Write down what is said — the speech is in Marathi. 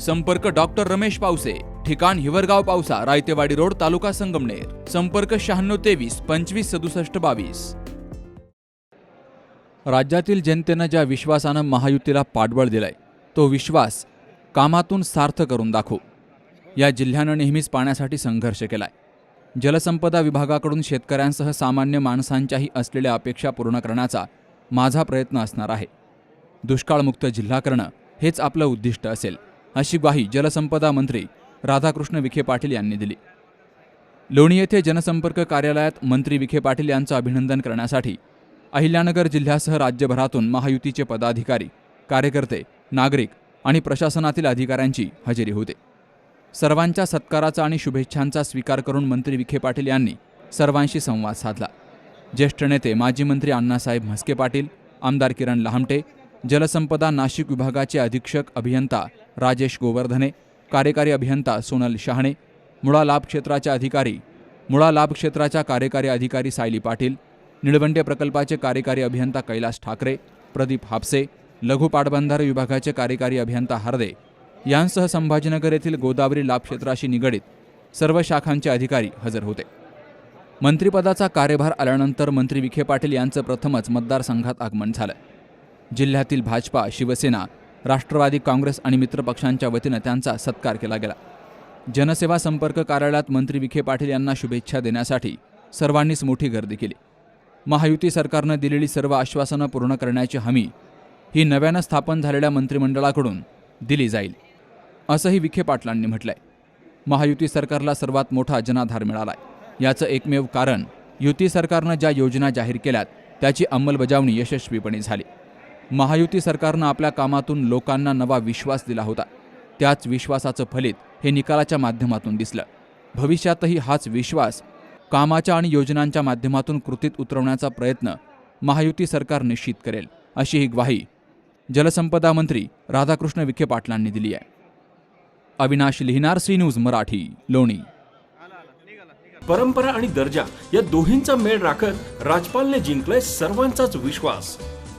संपर्क डॉक्टर रमेश पावसे ठिकाण हिवरगाव पावसा रायतेवाडी रोड तालुका संगमनेर. संपर्क शहाण्णव तेवीस पंचवीस सदुसष्ट बावीस. राज्यातील जनतेनं ज्या विश्वासानं महायुतीला पाठबळ दिलंय तो विश्वास कामातून सार्थ करून दाखवू. या जिल्ह्यानं नेहमीच पाण्यासाठी संघर्ष केलाय. जलसंपदा विभागाकडून शेतकऱ्यांसह सामान्य माणसांच्याही असलेल्या अपेक्षा पूर्ण करण्याचा माझा प्रयत्न असणार आहे. दुष्काळमुक्त जिल्हा करणं हेच आपलं उद्दिष्ट असेल. अशी ग्वाही जलसंपदा मंत्री राधाकृष्ण विखे पाटील यांनी दिली. लोणी येथे जनसंपर्क कार्यालयात मंत्री विखे पाटील यांचं अभिनंदन करण्यासाठी अहिल्यानगर जिल्ह्यासह राज्यभरातून महायुतीचे पदाधिकारी कार्यकर्ते नागरिक आणि प्रशासनातील अधिकाऱ्यांची हजेरी होते. सर्वांच्या सत्काराचा आणि शुभेच्छांचा स्वीकार करून मंत्री विखे पाटील यांनी सर्वांशी संवाद साधला. ज्येष्ठ नेते माजी मंत्री अण्णासाहेब म्हस्के पाटील आमदार किरण लहामटे जलसंपदा नाशिक विभागाचे अधीक्षक अभियंता राजेश गोवर्धने कार्यकारी अभियंता सोनल शहाणे मुळा लाभ क्षेत्राच्या अधिकारी मुळा लाभ क्षेत्राच्या कार्यकारी अधिकारी सायली पाटील निळवंडे प्रकल्पाचे कार्यकारी अभियंता कैलास ठाकरे प्रदीप हापसे लघु पाटबंधारे विभागाचे कार्यकारी अभियंता हरदे यांसह संभाजीनगर येथील गोदावरी लाभ क्षेत्राशी निगडीत सर्व शाखांचे अधिकारी हजर होते. मंत्रिपदाचा कार्यभार आल्यानंतर मंत्री विखे पाटील यांचं प्रथमच मतदारसंघात आगमन झालं. जिल्ह्यातील भाजपा शिवसेना राष्ट्रवादी काँग्रेस आणि मित्रपक्षांच्या वतीनं त्यांचा सत्कार केला गेला. जनसेवा संपर्क कार्यालयात मंत्री विखे पाटील यांना शुभेच्छा देण्यासाठी सर्वांनीच मोठी गर्दी केली. महायुती सरकारनं दिलेली सर्व आश्वासनं पूर्ण करण्याची हमी ही नव्यानं स्थापन झालेल्या मंत्रिमंडळाकडून दिली जाईल असंही विखे पाटलांनी म्हटलंय. महायुती सरकारला सर्वात मोठा जनाधार मिळालाय. याचं एकमेव कारण युती सरकारनं ज्या योजना जाहीर केल्यात त्याची अंमलबजावणी यशस्वीपणे झाली. महायुती सरकारनं आपल्या कामातून लोकांना नवा विश्वास दिला होता. त्याच विश्वासाचं फलित हे निकालाच्या माध्यमातून दिसलं. भविष्यातही हाच विश्वास कामाच्या आणि योजनांच्या माध्यमातून कृतीत उतरवण्याचा प्रयत्न महायुती सरकार निश्चित करेल अशी ही ग्वाही जलसंपदा मंत्री राधाकृष्ण विखे पाटलांनी दिली आहे. अविनाश लिहिणार सी न्यूज मराठी लोणी. परंपरा आणि दर्जा या दोहींचा मेळ राखत राजपालने जिंकलाय सर्वांचाच विश्वास.